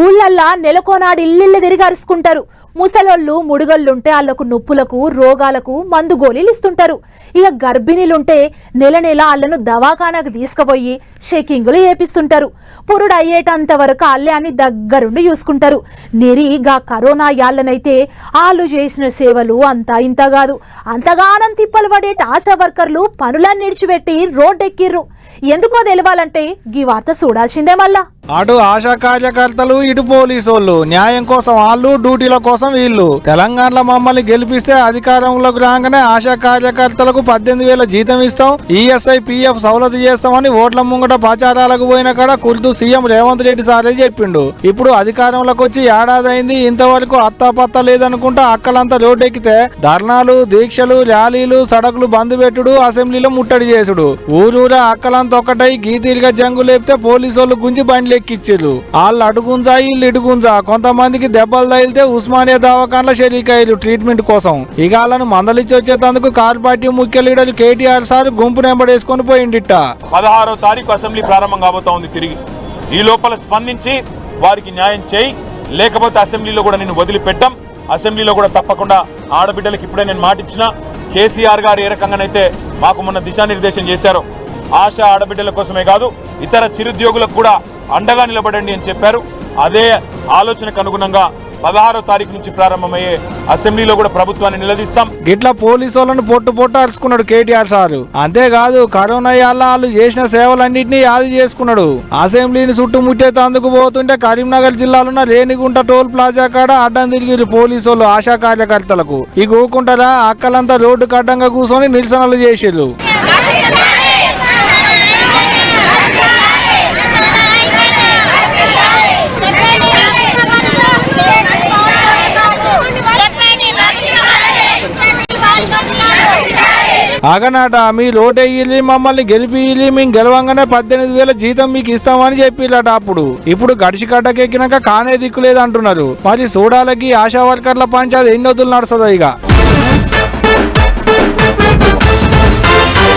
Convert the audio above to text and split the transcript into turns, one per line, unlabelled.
ఊళ్ళల్లా నెలకోనాడు ఇల్లిళ్ళు తిరిగి అరుచుకుంటారు. ముసలోళ్ళు ముడుగళ్ళుంటే వాళ్ళకు నొప్పులకు రోగాలకు మందు గోళీలు ఇస్తుంటారు ఇక గర్భిణీలుంటే నెల నెల వాళ్ళను దవాఖానాకు తీసుకుపోయి షేకింగులు చేపిస్తుంటారు పురుడు అయ్యేటంత వరకు వాళ్ళే అని దగ్గరుండి చూసుకుంటారు. నెరిగా కరోనా యాళ్ళనైతే వాళ్ళు చేసిన సేవలు అంతా ఇంత కాదు. అంతగానం తిప్పలు పడే ఆశా వర్కర్లు పనులన్నీ నిడిచిపెట్టి రోడ్డెక్కిర్రు. ఎందుకో తెలవాలంటే గీ వార్త చూడాల్సిందే మళ్ళా.
అటు ఆశా కార్యకర్తలు ఇటు పోలీసోళ్ళు. న్యాయం కోసం వాళ్ళు డ్యూటీల కోసం వీళ్ళు. తెలంగాణలో మమ్మల్ని గెలిపిస్తే అధికారంలోకి రాగానే ఆశా కార్యకర్తలకు పద్దెనిమిది వేల జీతం ఇస్తాం. ఈఎస్ఐ పిఎఫ్ సౌలత చేస్తామని ఓట్ల ముంగట ప్రచారాలకు పోయిన కాడ కుర్దు సీఎం రేవంత్ రెడ్డి సారే చెప్పిండు. ఇప్పుడు అధికారంలోకి వచ్చి ఏడాది అయింది ఇంతవరకు అత్తాపత్త లేదనుకుంటా అక్కలంతా రోడ్డెక్కితే ధర్నాలు దీక్షలు ర్యాలీలు సడకులు బంద్ పెట్టుడు అసెంబ్లీలో ముట్టడి చేసుడు. ఊరూరా అక్కలంతా ఒక్కటై గీతీలుగా జంగు లేపితే పోలీసు వాళ్ళు గుంజి బండ్లు ఎక్కిచ్చిర్రు. వాళ్ళు అడుగుంజా వీళ్ళు ఇడుగుంజా. కొంతమందికి దెబ్బలు తగిలితే ఉస్మానియా దవాఖాన్ల షరీకాయలు ట్రీట్మెంట్ కోసం. ఇక వాళ్ళను మందలిచ్చి వచ్చేటందుకు కార్ పార్టీ ముఖ్య లీడర్ కేటీఆర్ సార్ గుంపు నెంబడేసుకొని పోయిండిట్ట.
పదహారో తారీఖు అసెంబ్లీ ప్రారంభం కాబోతా ఉంది తిరిగి. ఈ లోపల స్పందించి వారికి న్యాయం చేయి. లేకపోతే అసెంబ్లీలో కూడా నేను వదిలిపెట్టాం. అసెంబ్లీలో కూడా తప్పకుండా ఆడబిడ్డలకు ఇప్పుడే నేను మాటిచ్చిన. కేసీఆర్ గారు ఏ రకంగానైతే మాకు మొన్న దిశానిర్దేశం చేశారో ఆశ ఆడబిడ్డల కోసమే కాదు ఇతర చిరుద్యోగులకు కూడా అండగా నిలబడండి అని చెప్పారు. అదే ఆలోచనకు అనుగుణంగా పదహారో తారీఖు నుంచి ప్రారంభమయ్యే అసెంబ్లీలో కూడా ప్రభుత్వాన్ని నిలదీస్తాం.
గిట్ల పోలీసు వాళ్ళని పొట్టు పొట్టు అరుచుకున్నాడు కేటీఆర్ సారు. అంతేకాదు కరోనా యాళ్ళ వాళ్ళు చేసిన సేవలన్నింటినీ యాది చేసుకున్నాడు. అసెంబ్లీని చుట్టుముట్టేందుకు పోతుంటే కరీంనగర్ జిల్లాలో రేణిగుంట టోల్ ప్లాజా కాడ అడ్డం తిరిగిరు పోలీసు వాళ్ళు ఆశా కార్యకర్తలకు. ఈ ఊకుంటారా అక్కలంతా రోడ్డు అడ్డంగా కూర్చొని నిరసనలు చేసిర్రు. అగనాట మీ లోటెయ్యి మమ్మల్ని గెలిపియ్యి మేము గెలవంగానే పద్దెనిమిది వేల జీతం మీకు ఇస్తామని చెప్పిల్లట అప్పుడు. ఇప్పుడు గడిచి గడ్డకెక్కినాక కానే దిక్కులేదు అంటున్నారు. మరి చూడాలకి ఆశా వర్కర్ల పంచాయతీ ఎన్ని వద్దులు నడుస్తుందో ఇక